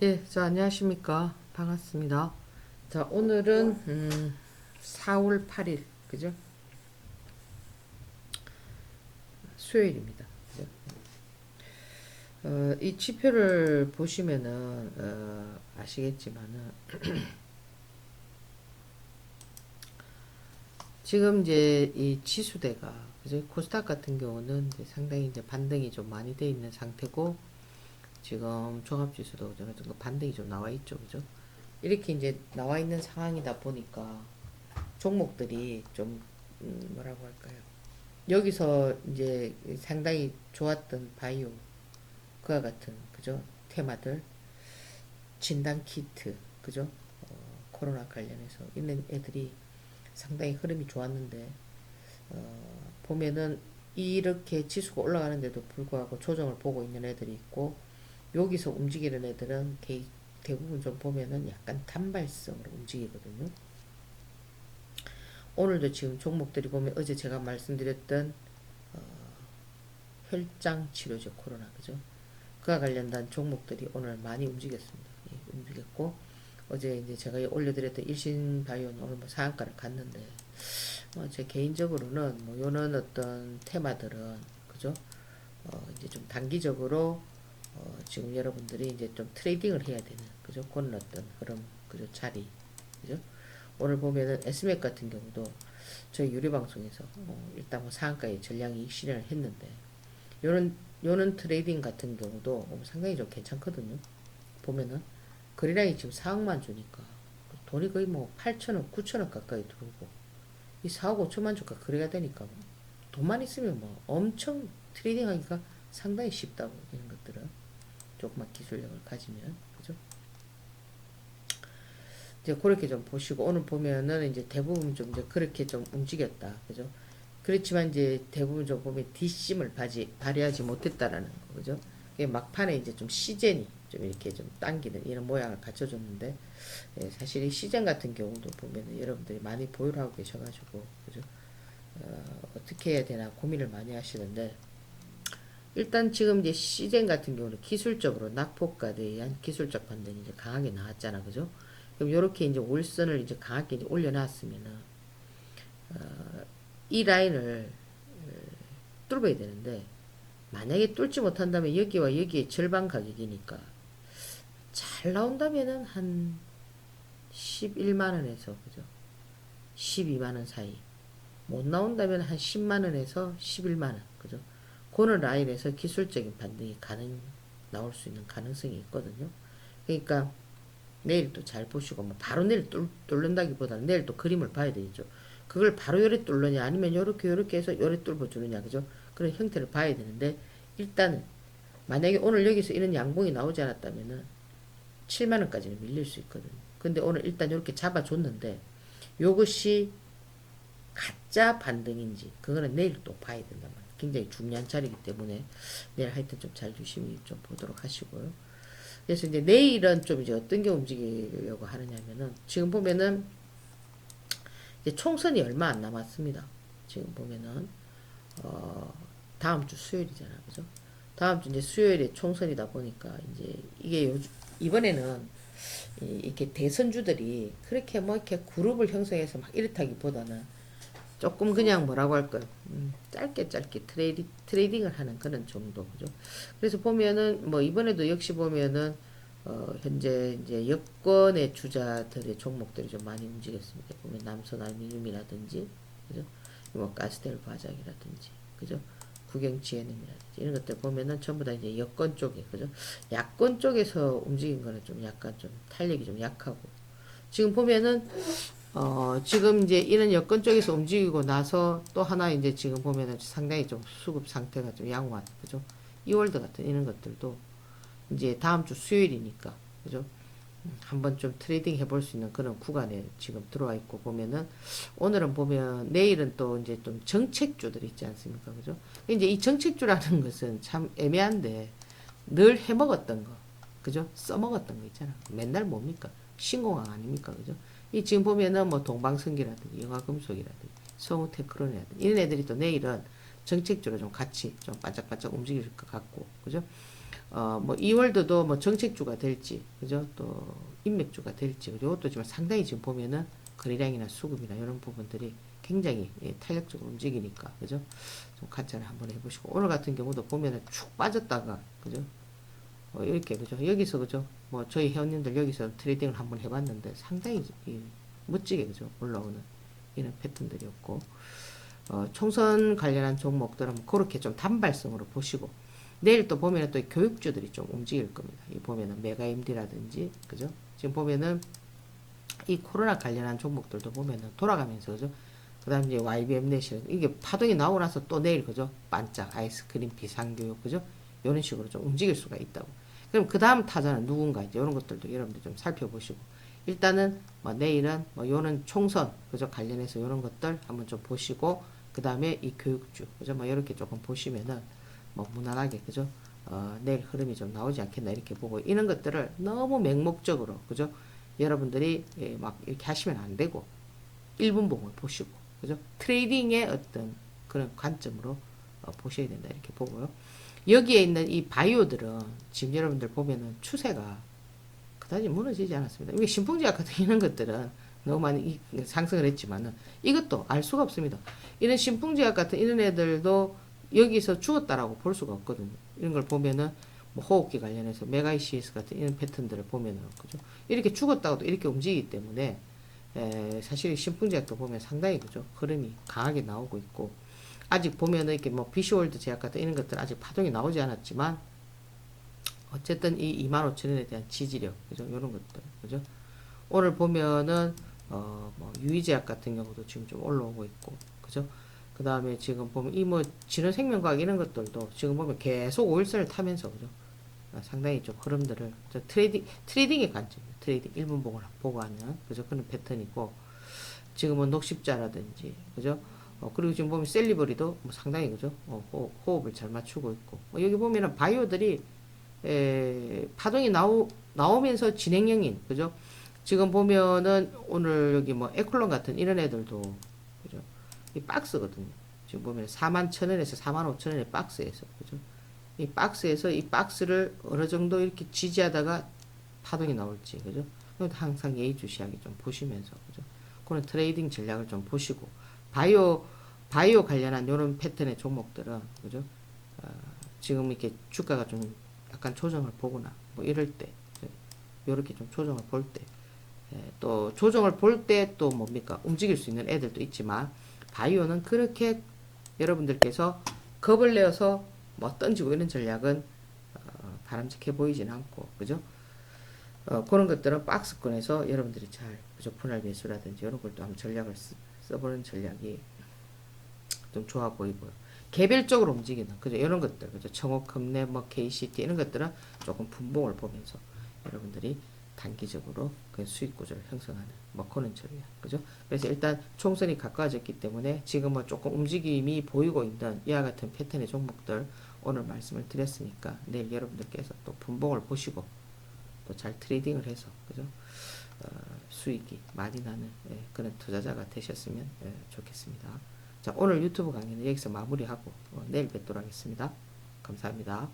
예, 자, 안녕하십니까. 반갑습니다. 자, 오늘은, 음, 4월 8일, 그죠? 수요일입니다. 그죠? 어, 이 지표를 보시면은, 어, 아시겠지만은, 지금 이제 이 지수대가, 그죠? 코스닥 같은 경우는 상당히 이제 반등이 좀 많이 돼 있는 상태고, 지금 종합지수도 어느 정도 반등이 좀 나와 있죠, 그죠? 이렇게 이제 나와 있는 상황이다 보니까 종목들이 좀 음, 뭐라고 할까요? 여기서 이제 상당히 좋았던 바이오 그와 같은 그죠? 테마들 진단 키트 그죠? 어, 코로나 관련해서 있는 애들이 상당히 흐름이 좋았는데 어, 보면은 이렇게 지수가 올라가는데도 불구하고 조정을 보고 있는 애들이 있고 여기서 움직이는 애들은 개- 대부분 좀 보면은 약간 단발성으로 움직이거든요. 오늘도 지금 종목들이 보면 어제 제가 말씀드렸던 어, 혈장 치료제 코로나 그죠? 그와 관련된 종목들이 오늘 많이 움직였습니다. 예, 움직였고 어제 이제 제가 올려드렸던 일신 바이오는 오늘 뭐 상한가를 갔는데 뭐제 개인적으로는 뭐 요런 어떤 테마들은 그죠? 어, 이제 좀 단기적으로 어, 지금 여러분들이 이제 좀 트레이딩을 해야 되는 그죠? 그런 어떤 흐름 그죠? 자리 그죠? 오늘 보면은 에스맥 같은 경우도 저희 유료 방송에서 어, 일단 뭐 상한가에 전량 이익 실현을 했는데 요런 요런 트레이딩 같은 경우도 어, 상당히 좀 괜찮거든요. 보면은 거래량이 지금 4억만 주니까 돈이 거의 뭐 8천원, 9천원 가까이 들어오고 이 4억 5천만 주가 거래가 되니까 뭐 돈만 있으면 뭐 엄청 트레이딩 하기가 상당히 쉽다고 이런 것들은 조금만 기술력을 가지면 그죠? 이제 그렇게 좀 보시고 오늘 보면은 이제 대부분 좀 이제 그렇게 좀 움직였다 그죠? 그렇지만 이제 대부분 좀 보면 뒷심을 바지, 발휘하지 못했다라는 거 그죠? 이게 막판에 이제 좀 시젠이 좀 이렇게 좀 당기는 이런 모양을 갖춰줬는데 예, 사실 이 시젠 같은 경우도 보면은 여러분들이 많이 보유를 하고 계셔가지고 그죠? 어, 어떻게 해야 되나 고민을 많이 하시는데 일단 지금 이제 시젠 같은 경우는 기술적으로 낙폭과에 의한 기술적 반등이 이제 강하게 나왔잖아, 그죠? 그럼 요렇게 이제 올선을 이제 강하게 이제 올려놨으면은 어, 이 라인을 어, 뚫어야 되는데 만약에 뚫지 못한다면 여기와 여기의 절반 가격이니까 잘 나온다면은 한 11만 원에서 그죠? 12만 원 사이 못 나온다면 한 10만 원에서 11만 원 그죠? 그느 라인에서 기술적인 반등이 가능 나올 수 있는 가능성이 있거든요. 그러니까 내일 또 잘 보시고 뭐 바로 내일 뚫, 뚫는다기보다는 내일 또 그림을 봐야 되죠. 그걸 바로 요래 뚫느냐 아니면 요렇게 요렇게 해서 요래 뚫어 주느냐 그죠? 그런 형태를 봐야 되는데 일단은 만약에 오늘 여기서 이런 양봉이 나오지 않았다면은 7만 원까지는 밀릴 수 있거든요. 근데 오늘 일단 이렇게 잡아줬는데 요것이 가짜 반등인지 그거는 내일 또 봐야 된단 말이에요. 굉장히 중요한 자리이기 때문에 내일 하여튼 좀 잘 유심히 좀 보도록 하시고요. 그래서 이제 내일은 좀 이제 어떤 게 움직이려고 하느냐면은 지금 보면은 이제 총선이 얼마 안 남았습니다. 지금 보면은 어 다음 주 수요일이잖아, 그죠? 다음 주 이제 수요일에 총선이다 보니까 이제 이게 요 이번에는 이- 이렇게 대선주들이 그렇게 뭐 이렇게 그룹을 형성해서 막 이렇다기보다는 조금 그냥 뭐라고 할까요? 음, 짧게 짧게 트레이디, 트레이딩을 하는 그런 정도, 그죠? 그래서 보면은 뭐 이번에도 역시 보면은 어, 현재 이제 여권의 주자들의 종목들이 좀 많이 움직였습니다. 보면 남선 알미늄이라든지, 그죠? 뭐 가스텔 과장이라든지, 그죠? 국영 GNM이라든지 이런 것들 보면은 전부 다 이제 여권 쪽에, 그죠? 야권 쪽에서 움직인 거는 좀 약간 좀 탄력이 좀 약하고 지금 보면은 어, 지금 이제 이런 여건 쪽에서 움직이고 나서 또 하나 이제 지금 보면은 상당히 좀 수급 상태가 좀 양호한, 그죠? 이월드 같은 이런 것들도 이제 다음 주 수요일이니까, 그죠? 음, 한번 좀 트레이딩 해볼 수 있는 그런 구간에 지금 들어와 있고 보면은 오늘은 보면 내일은 또 이제 좀 정책주들 있지 않습니까? 그죠? 이제 이 정책주라는 것은 참 애매한데 늘 해먹었던 거, 그죠? 써먹었던 거 있잖아. 맨날 뭡니까? 신공항 아닙니까? 그죠? 이 지금 보면은 뭐 동방성기라든지 영화금속이라든지 성우테크론이라든지 이런 애들이 또 내일은 정책적으로 좀 같이 좀 반짝반짝 움직일 것 같고 그죠? 어, 뭐, 이월드도 뭐 정책주가 될지, 그죠? 또, 인맥주가 될지, 그죠? 이것도 지금 상당히 지금 보면은 거래량이나 수급이나 이런 부분들이 굉장히 예, 탄력적으로 움직이니까, 그죠? 좀 관찰을 한번 해보시고, 오늘 같은 경우도 보면은 축 빠졌다가, 그죠? 어, 이렇게, 그죠? 여기서, 그죠? 뭐, 저희 회원님들 여기서 트레이딩을 한번 해봤는데 상당히 이, 멋지게, 그죠? 올라오는 이런 패턴들이었고, 어, 총선 관련한 종목들은 그렇게 좀 단발성으로 보시고, 내일 또 보면은 또 교육주들이 좀 움직일 겁니다. 이 보면은 메가임디라든지, 그죠? 지금 보면은 이 코로나 관련한 종목들도 보면은 돌아가면서, 그죠? 그 다음 이제 YBM 내실, 이게 파동이 나오고 나서 또 내일, 그죠? 반짝, 아이스크림, 비상교육, 그죠? 이런 식으로 좀 움직일 수가 있다고. 그럼 그 다음 타자는 누군가, 이제 이런 것들도 여러분들 좀 살펴보시고. 일단은 뭐 내일은 뭐 요런 총선, 그죠? 관련해서 이런 것들 한번 좀 보시고, 그 다음에 이 교육주, 그죠? 뭐 이렇게 조금 보시면은 뭐 무난하게 그죠? 어, 내일 흐름이 좀 나오지 않겠나 이렇게 보고 이런 것들을 너무 맹목적으로 그죠? 여러분들이 예, 막 이렇게 하시면 안 되고 1분 봉을 보시고 그죠? 트레이딩의 어떤 그런 관점으로 어, 보셔야 된다 이렇게 보고요. 여기에 있는 이 바이오들은 지금 여러분들 보면은 추세가 그다지 무너지지 않았습니다. 이게 신풍지약 같은 이런 것들은 너무 많이 이- 상승을 했지만은 이것도 알 수가 없습니다. 이런 신풍지약 같은 이런 애들도 여기서 죽었다라고 볼 수가 없거든요. 이런 걸 보면은 뭐 호흡기 관련해서 메가이시스 같은 이런 패턴들을 보면은 그죠? 이렇게 죽었다고도 이렇게 움직이기 때문에 에, 사실 신풍제약도 보면 상당히 그죠? 흐름이 강하게 나오고 있고 아직 보면은 이렇게 뭐 비시월드 제약 같은 이런 것들 아직 파동이 나오지 않았지만 어쨌든 이 25,000원에 대한 지지력 그죠? 이런 것들 그죠? 오늘 보면은 어 뭐 유의제약 같은 경우도 지금 좀 올라오고 있고 그죠? 그 다음에 지금 보면 이 뭐 진원생명과학 이런 것들도 지금 보면 계속 5일선을 타면서 그죠? 아, 상당히 좀 흐름들을 저 트레이딩 트레이딩의 관점 트레이딩 1분 보고 보고 하는 그죠? 그런 패턴이고 지금은 녹십자라든지 그죠? 어, 그리고 지금 보면 셀리버리도 뭐 상당히 그죠? 어, 호, 호흡 을 잘 맞추고 있고 어, 여기 보면은 바이오들이 에, 파동이 나오 나오면서 진행형인 그죠? 지금 보면은 오늘 여기 뭐 에클론 같은 이런 애들도 그죠? 이 박스거든요. 지금 보면 4만 천 원에서 4만 5천 원의 박스에서 그죠? 이 박스에서 이 박스를 어느 정도 이렇게 지지하다가 파동이 나올지 그죠? 항상 예의주시하게 좀 보시면서 그죠? 그런 트레이딩 전략을 좀 보시고 바이오 바이오 관련한 이런 패턴의 종목들은 그죠? 어, 지금 이렇게 주가가 좀 약간 조정을 보거나 뭐 이럴 때 이렇게 좀 조정을 볼 때 또 조정을 볼 때 또 뭡니까 움직일 수 있는 애들도 있지만 바이오는 그렇게 여러분들께서 겁을 내어서 뭐 던지고 이런 전략은 어, 바람직해 보이진 않고 그죠? 어, 그런 것들은 박스권에서 여러분들이 잘 그죠? 분할 매수라든지 이런 걸 또 한번 전략을 쓰, 써보는 전략이 좀 좋아 보이고요. 개별적으로 움직이는 그죠? 이런 것들 그죠? 청호 금내 뭐 KCT 이런 것들은 조금 분봉을 보면서 여러분들이 단기적으로 그 수익 구조를 형성하는 뭐 그런 전략 그죠? 그래서 일단 총선이 가까워졌기 때문에 지금 뭐 조금 움직임이 보이고 있는 이와 같은 패턴의 종목들 오늘 말씀을 드렸으니까 내일 여러분들께서 또 분봉을 보시고 또 잘 트레이딩을 해서 그죠? 어, 수익이 많이 나는 예, 그런 투자자가 되셨으면 예, 좋겠습니다. 자 오늘 유튜브 강의는 여기서 마무리하고 어, 내일 뵙도록 하겠습니다. 감사합니다.